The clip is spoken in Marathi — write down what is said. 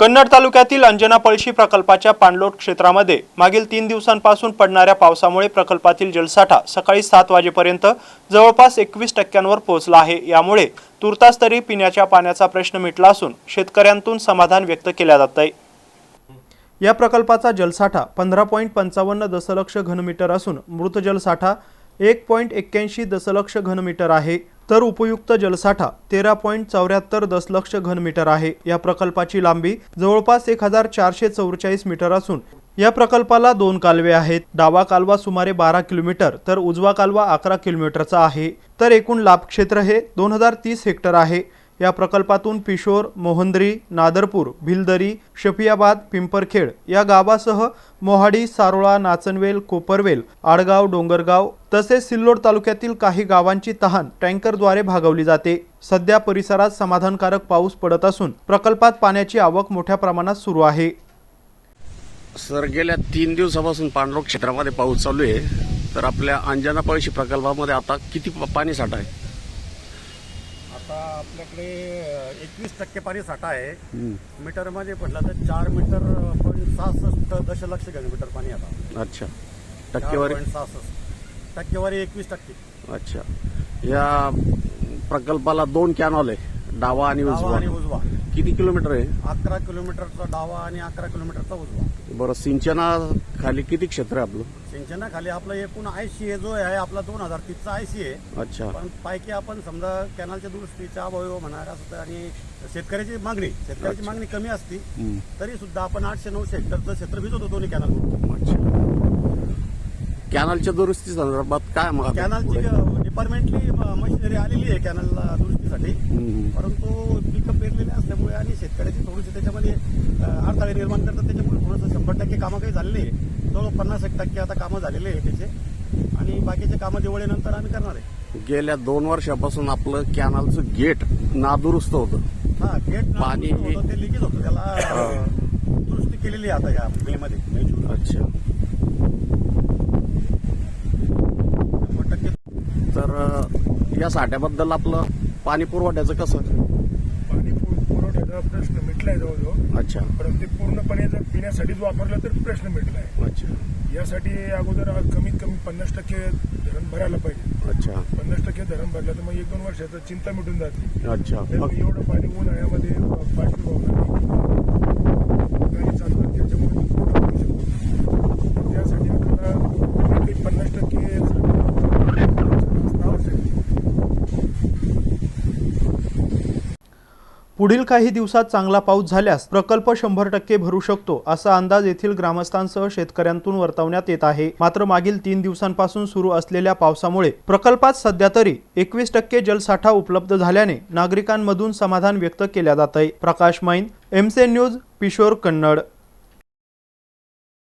कन्नड तालुक्यातील अंजना पळशी प्रकल्पाच्या पाणलोट क्षेत्रामध्ये मागील तीन दिवसांपासून पडणाऱ्या पावसामुळे प्रकल्पातील जलसाठा सकाळी सात वाजेपर्यंत जवळपास एकवीस टक्क्यांवर पोहोचला आहे. यामुळे तुर्तास तरी पिण्याच्या पाण्याचा प्रश्न मिटला असून शेतकऱ्यांतून समाधान व्यक्त केल्या जात आहे या प्रकल्पाचा जलसाठा पंधरा पॉईंट पंचावन्न दशलक्ष घनमीटर असून मृत जलसाठा एक पॉईंट एक्क्याऐंशी दशलक्ष घनमीटर आहे. तर उपयुक्त जलसाठा तेरा पॉईंट चौऱ्याहत्तर दशलक्ष घनमीटर आहे. या प्रकल्पाची लांबी जवळपास एक हजार चारशे चौवेचाळीस मीटर असून या प्रकल्पाला दोन कालवे आहेत. डावा कालवा सुमारे बारा किलोमीटर तर उजवा कालवा अकरा किलोमीटरचा आहे. तर एकूण लाभ क्षेत्र हे दोन हजार तीस हेक्टर आहे. या प्रकल्पातून पिशोर मोहंद्री नादरपूर भिलदरी शफियाबाद पिंपरखेड या गावासह मोहाडी सारोळा नाचनवेल कोपरवेल आडगाव डोंगरगाव तसेच सिल्लोड तालुक्यातील काही गावांची तहान टँकरद्वारे भागवली जाते. सध्या परिसरात समाधानकारक पाऊस पडत असून प्रकल्पात पाण्याची आवक मोठ्या प्रमाणात सुरू आहे. सर गेल्या तीन दिवसापासून पांडरोग क्षेत्रामध्ये पाऊस चालू आहे. तर आपल्या अंजना पळशी प्रकल्पामध्ये आता किती पाणी साठा आहे? आता आपल्याकडे एकवीस टक्के पाणी साठा आहे. मीटरमध्ये म्हटलं तर चार मीटर पॉईंट सहासष्ट दशलक्ष घनमीटर पाणी आता. अच्छा. टक्केवारी? सहासष्ट. टक्केवारी एकवीस टक्के. अच्छा. या प्रकल्पाला दोन कॅनॉल आहे. डावा आणि डावा आणि उजवा. उजवा किती किलोमीटर आहे? अकरा किलोमीटरचा डावा आणि अकरा किलोमीटरचा उजवा. बरं सिंचना खाली किती क्षेत्र आहे आपलं? सिंचनाखाली आपलं एकूण आयसी जो आहे आपला दोन हजार तीसचा आयसी आहे. अच्छा. पण पैकी आपण समजा कॅनलच्या दुरुस्तीच्या अभावी म्हणा असं आणि शेतकऱ्याची मागणी शेतकऱ्याची मागणी कमी असती हम्म. तरी सुद्धा आपण आठशे नऊशे हेक्टरचं क्षेत्र भिजवतो दोन्ही कॅनल अच्छा. कॅनलच्या दुरुस्ती संदर्भात काय मग आता पुढे? कॅनलची डिपार्टमेंटली मशिनरी आलेली आहे कॅनलला दुरुस्तीसाठी. परंतु पिकं पेरलेले असल्यामुळे आणि शेतकऱ्याची थोडीशी त्याच्यामध्ये अडथळे निर्माण करतात. त्याच्यामुळे थोडंसं शंभर टक्के कामं काही झालेली आहे. जवळ पन्नास एक टक्के आता कामं झालेले आहे त्याचे. आणि बाकीचे कामं दिवाळीनंतर आम्ही करणार आहे. गेल्या दोन वर्षापासून आपलं कॅनलचं गेट नादुरुस्त होतं. हा गेट पाणी- होतं ते लिकेज होतं. त्याला दुरुस्ती केलेली आहे आता या मे जूनला. अच्छा शंभर टक्के तर या साठ्याबद्दल आपलं पाणी पुरवठ्याचं कसं? पाणी पु- पुरवठ्याचा प्रश्न मिटलाय जवळजवळ. अच्छा. पण ते पूर्णपणे जर पिण्यासाठीच वापरलं तर प्रश्न मिटलाय. अच्छा. यासाठी अगोदर कमीत कमी पन्नास टक्के धरण भरायला पाहिजे. अच्छा. पन्नास टक्के धरण भरलं तर मग एक दोन वर्षाचं चिंता मिटून जाते. अच्छा. तर मग एवढं पाणी उन्हाळ्यामध्ये गाडी चालतात त्याच्यामुळे ते पूर्ण होऊ शकतो त्यासाठी आपल्याला कमीत कमी पन्नास टक्के असणं आवश्यक आहे. पुढील काही दिवसात चांगला पाऊस झाल्यास प्रकल्प शंभर टक्के भरू शकतो असा अंदाज येथील ग्रामस्थांसह शेतकऱ्यांतून वर्तवण्यात येत आहे. मात्र मागील तीन दिवसांपासून सुरू असलेल्या पावसामुळे प्रकल्पात सध्या तरी एकवीस टक्के जलसाठा उपलब्ध झाल्याने नागरिकांमधून समाधान व्यक्त केल्या जात आहे प्रकाश मैन एमसे न्यूज पिशोर कन्नड.